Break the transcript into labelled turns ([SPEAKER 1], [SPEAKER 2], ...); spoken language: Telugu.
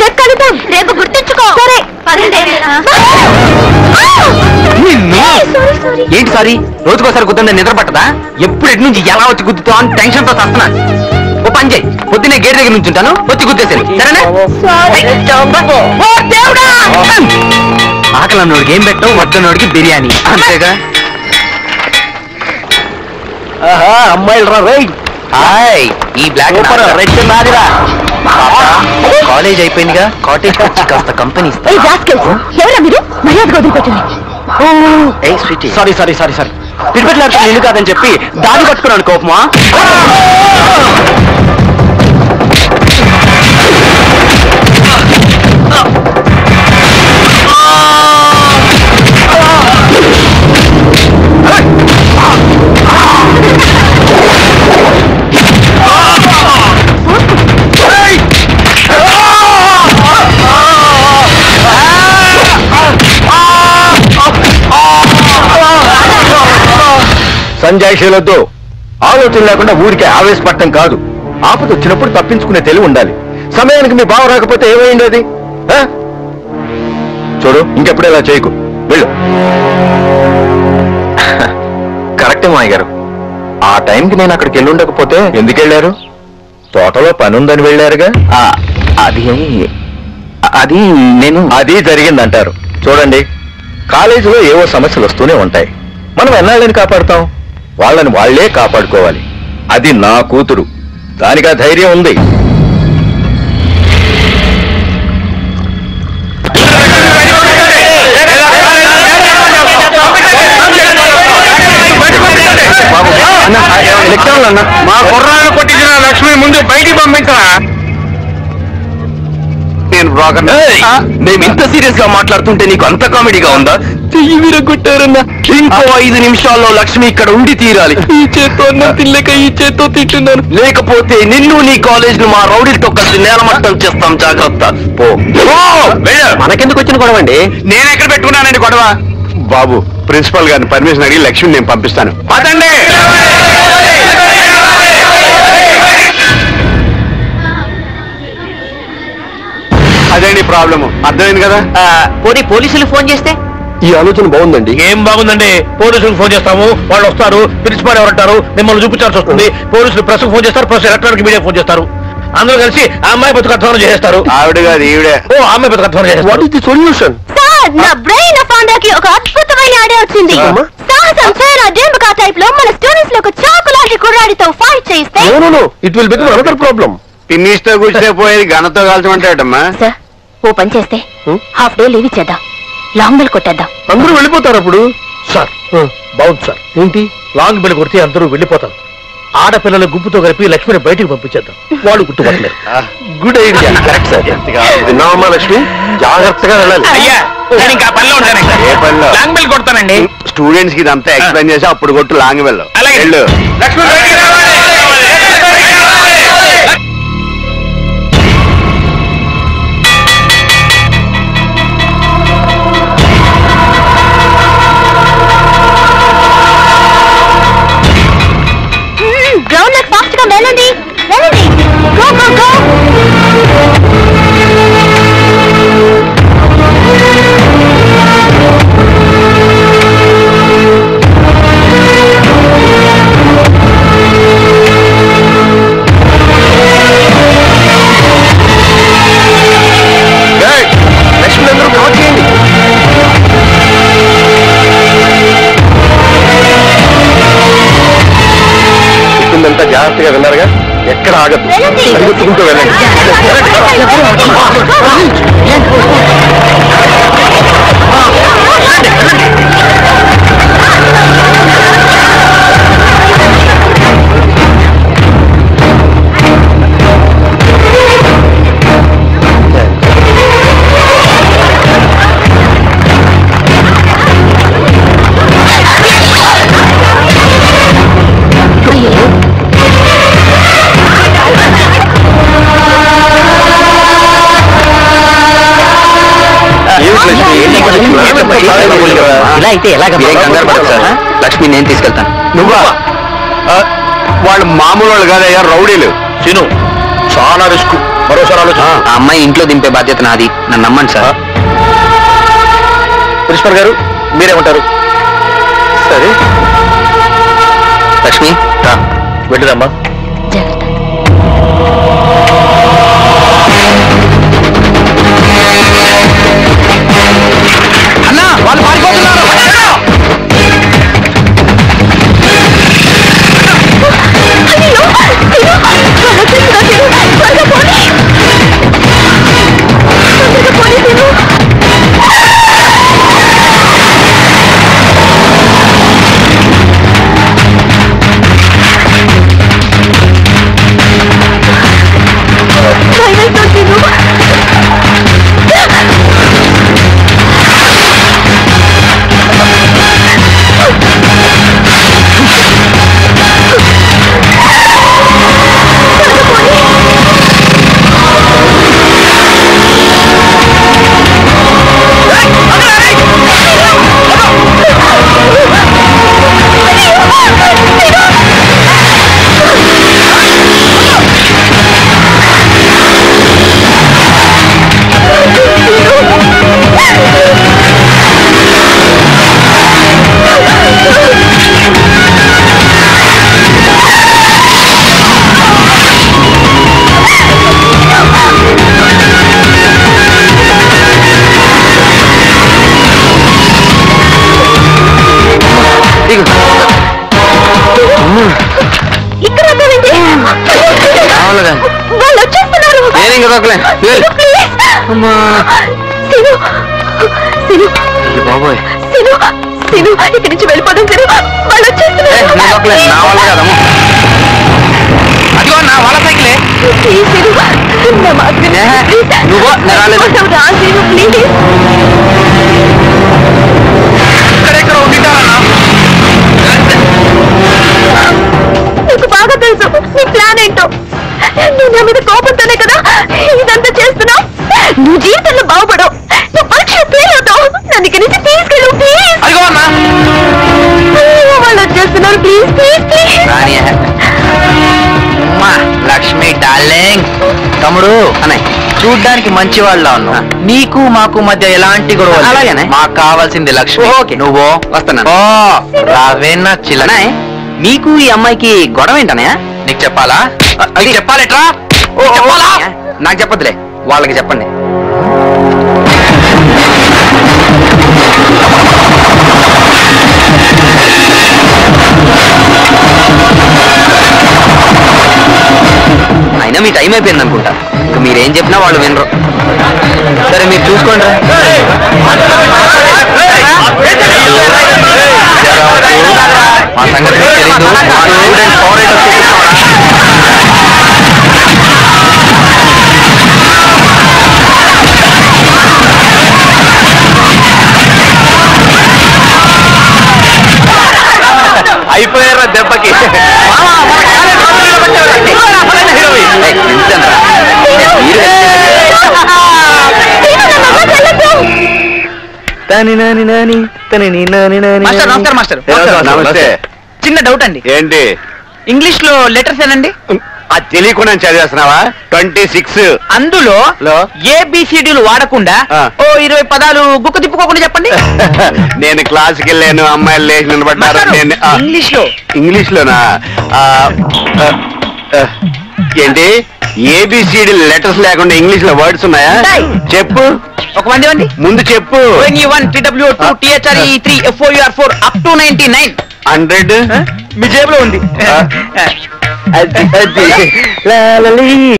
[SPEAKER 1] రేపు కలుద్దాం రేపు గుర్తుంచుకో. సరే.
[SPEAKER 2] నిన్ను
[SPEAKER 1] సారీ. సారీ
[SPEAKER 2] ఏంటి సారీ? రోజుకోసారి గుద్దంటే నిద్ర పట్టదా? ఎప్పుడు ఎటు నుంచి ఎలా వచ్చి గుద్దుతావు అని టెన్షన్తో వస్తున్నా ఓ పని చేయి. పొద్దున్నే గేట్ దగ్గర నుంచి ఉంటాను వచ్చి గుద్దేశాను సరేనా? ఓ దేవుడా! ఆకలి అన్నోడికి ఏం పెట్టావు? వద్దన్నోడికి బిర్యానీ. అంతేగా?
[SPEAKER 3] అమ్మాయిలు రా
[SPEAKER 2] హాయ్ ఈ బ్లాక్
[SPEAKER 3] రెడ్ నాదిరా.
[SPEAKER 2] కాలేజ్ అయిపోయిందిగా కాటేజ్ వచ్చి కాస్త కంపెనీ
[SPEAKER 1] రాస్కెల్స్ ఎవరా మీరు? మర్యాద వదిలిపెట్టండి.
[SPEAKER 2] ఏ sweetie.
[SPEAKER 3] Sorry sorry sorry sorry. పిడిపెట్లాడుతున్న ఇల్లు కాదని చెప్పి దాడి పట్టుకున్నాను కోపమా? సంజాయిషీలొద్దు ఆలోచన లేకుండా ఊరికే ఆవేశపడటం కాదు. ఆపద వచ్చినప్పుడు తప్పించుకునే తెలివి ఉండాలి. సమయానికి మీ బావ రాకపోతే ఏమైంది అది? చూడు ఇంకెప్పుడు ఇలా చేయకు. వెళ్ళు. కరెక్టే మాయ గారు ఆ టైంకి నేను అక్కడికి వెళ్ళి ఉండకపోతే ఎందుకు వెళ్ళారు? తోటలో పని ఉందని వెళ్ళారుగా
[SPEAKER 2] అది అది నేను
[SPEAKER 3] అది జరిగిందంటారు. చూడండి కాలేజీలో ఏవో సమస్యలు వస్తూనే ఉంటాయి. మనం ఎన్నాళ్ళని కాపాడుతాం? వాళ్ళని వాళ్ళే కాపాడుకోవాలి. అది నా కూతురు. దానికి ఆ ధైర్యం ఉంది
[SPEAKER 4] మా కుర్రాన్ని కొట్టించిన లక్ష్మి ముందు బయటికి పంపించరా? నేను బ్రోకర్
[SPEAKER 2] మేము ఇంత సీరియస్గా మాట్లాడుతుంటే నీకు అంత కామెడీగా ఉందా? చెయ్యి విరగొట్టారన్నా. ఇంకో ఐదు నిమిషాల్లో లక్ష్మి ఇక్కడ ఉండి తీరాలి. ఈ చేత్తో అన్నం తినలేక ఈ చేత్తో తింటున్నాను. లేకపోతే నిన్ను నీ కాలేజ్ను మా రౌడీలతో కలిసి నేలమట్టం చేస్తాం జాగ్రత్త. పో.
[SPEAKER 3] మనకెందుకు వచ్చిన గొడవ అండి?
[SPEAKER 4] నేను ఎక్కడ పెట్టుకున్నానండి గొడవ? బాబు ప్రిన్సిపల్ గారిని పర్మిషన్ అడిగి లక్ష్మిని నేను పంపిస్తాను. పదండి! అదేంటి ప్రాబ్లము? అర్థమైంది కదా?
[SPEAKER 2] పోనీ పోలీసులు ఫోన్ చేస్తే?
[SPEAKER 3] ఈ ఆలోచన బాగుందండి.
[SPEAKER 4] ఏం బాగుందండి? పోలీసులకు ఫోన్ చేస్తాము వాళ్ళు వస్తారు ప్రిన్సిపాల్ ఎవరంటారు మిమ్మల్ని చూపించాల్సి వస్తుంది. పోలీసులు ప్రెస్ ఫోన్ చేస్తారు ప్రెస్ ఎలక్ట్రానిక్ మీడియా ఫోన్ చేస్తారు. అందరూ కలిసి ఆ అమ్మాయి బతుకు అధ్వానం చేస్తారు
[SPEAKER 3] ఆవిడ కాదు ఈవిడే.
[SPEAKER 4] ఓ ఆ అమ్మాయి బతుకు అధ్వానం చేస్తారు
[SPEAKER 3] ది సొల్యూషన్
[SPEAKER 1] సార్ నా బ్రెయిన్ ఫౌండర్ ఒక అద్భుతమైన ఐడియా వచ్చింది.
[SPEAKER 3] అమ్మా.
[SPEAKER 1] సాహసం చేయరా జేంబకా టైప్లో మన స్టూడెంట్స్లో ఒక చాకు లాంటి కుర్రాడితో ఫైట్ చేయిస్తే
[SPEAKER 3] no no it will become another problem
[SPEAKER 4] పిన్నిస్తో కూర్చునే పోయేది గణతో కాల్చమంటాడమ్మా.
[SPEAKER 1] సార్ ఓ పని చేస్తే? హాఫ్ డే లీవ్ ఇచ్చేద్దాం. లాంగ్ బెల్ కొట్టేద్దాం.
[SPEAKER 3] అందరూ వెళ్ళిపోతారు అప్పుడు?
[SPEAKER 4] సార్ బాగుంది సార్. ఏంటి? లాంగ్ బెల్ కొడితే అందరూ వెళ్ళిపోతారు. ఆడపిల్లల గుంపుతో కలిపి లక్ష్మిని బయటికి పంపించేద్దాం. వాళ్ళు గుర్తుపట్టలేరు
[SPEAKER 3] గుడ్ ఐడియా కరెక్ట్ సార్. విన్నావమ్మా లక్ష్మి? జాగ్రత్తగా వెళ్ళాలి?
[SPEAKER 4] లాంగ్ బెల్ కొడతానండి.
[SPEAKER 3] స్టూడెంట్స్కి ఇదంతా ఎక్స్ప్లెయిన్ చేసి అప్పుడు కొట్టు లాంగ్
[SPEAKER 4] అలాగే.
[SPEAKER 3] వెళ్ళు.
[SPEAKER 4] లక్ష్మి
[SPEAKER 3] చెప్పిందంతా జాగ్రత్తగా విన్నారుగా ఎక్కడ ఆగదు
[SPEAKER 1] వెళ్ళండి.
[SPEAKER 3] పరిగెత్తుకుంటూ వెళ్ళండి
[SPEAKER 2] ఇలా అయితే ఎలాగ
[SPEAKER 3] ఏం కంగారు పడకు సార్.
[SPEAKER 2] లక్ష్మి నేను తీసుకెళ్తాను.
[SPEAKER 3] నువ్వా? వాళ్ళు మామూలు వాళ్ళు కాదయ్యా రౌడీలు.
[SPEAKER 4] తిను చాలా రిస్క్. మరోసారి ఆలోచన.
[SPEAKER 5] ఆ అమ్మాయి ఇంట్లో దింపే బాధ్యత నాది. నన్ను నమ్మండి సార్.
[SPEAKER 4] ప్రిన్సిపల్ గారు మీరేమంటారు?
[SPEAKER 6] సరే.
[SPEAKER 5] లక్ష్మి
[SPEAKER 4] వెళ్ళిరమ్మా.
[SPEAKER 5] నేను ఇంకా దొక్కలే అమ్మా
[SPEAKER 7] సిను
[SPEAKER 5] అయ్య బాబోయ్
[SPEAKER 7] సిను సిను ఇక్కడి నుంచి వెళ్ళిపోదాం సిను వాళ్ళు వచ్చేస్తున్నారు.
[SPEAKER 5] నా వల్ల కదమ్మా అదిగో నా వాళ్ళ సైకిలే.
[SPEAKER 7] ప్లీజ్ సిను నా ప్లీజ్.
[SPEAKER 5] నువ్వు రాలేదు.
[SPEAKER 7] కోసం రా సిను ప్లీజ్ నా మీద కోపంతోనే కదా ఇదంతా చేస్తున్నావు? నువ్వు జీవితంలో బాగుపడవు. నువ్వు పరీక్ష ఫెయిల్ అవుతావు. నన్ను ఇక్కడి నుంచి తీసుకెళ్ళు ప్లీజ్ వాళ్ళు వచ్చేస్తున్నారు please
[SPEAKER 5] please please Lakshmi darling. తమ్ముడు అన్నయ్య చూడ్డానికి మంచి వాళ్ళ ఉన్నావు. నీకు మాకు మధ్య ఎలాంటి గొడవ అలాగేనే? మాకు కావాల్సింది లక్ష్మి. ఓకే. నువ్వు వస్తున్నా. ఓ రావేనా చిల్లనే నీకు ఈ అమ్మాయికి గొడవ ఏంటనయ్య నీకు చెప్పాలా? అది చెప్పాలెట్రా? చెప్పాలా? నాకు చెప్పదులే వాళ్ళకి చెప్పండి. అయినా మీ టైం అయిపోయింది అనుకుంటా. ఇంకా మీరేం చెప్పినా వాళ్ళు వినరు. సరే మీరు చూసుకోండి అయిపోయారా దెబ్బకి
[SPEAKER 6] నమస్తే
[SPEAKER 8] చిన్న డౌట్ అండి
[SPEAKER 6] ఏంటి
[SPEAKER 8] ఇంగ్లీష్లో లెటర్స్ ఏనండి
[SPEAKER 6] అది తెలియకుండా చదివేస్తున్నావా? Twenty six.
[SPEAKER 8] అందులో
[SPEAKER 6] లో?
[SPEAKER 8] ఏబిసిడీలు వాడకుండా
[SPEAKER 6] ఆ.
[SPEAKER 8] ఓ ఇరవై పదాలు గుక్క తిప్పుకోకుండా చెప్పండి.
[SPEAKER 6] నేను క్లాస్కి వెళ్ళాను అమ్మాయిలు లేచి నిలబడ్డారు నేను ఆ,
[SPEAKER 8] ఇంగ్లీష్లో
[SPEAKER 6] ఇంగ్లీష్ లోనా ఆ, ఆ, ఆ, ఏంటి? ఏబిసిడి లెటర్స్ లేకుండా ఇంగ్లీష్లో వర్డ్స్ ఉన్నాయా?
[SPEAKER 8] ఉంటాయి.
[SPEAKER 6] చెప్పు.
[SPEAKER 8] ఒక మంది. ఇవ్వండి
[SPEAKER 6] ముందు చెప్పు.
[SPEAKER 8] One TW two THR three FOR four up to ninety nine
[SPEAKER 6] hundred
[SPEAKER 8] మీ జేబులో ఉంది.
[SPEAKER 6] ఆ. అది అది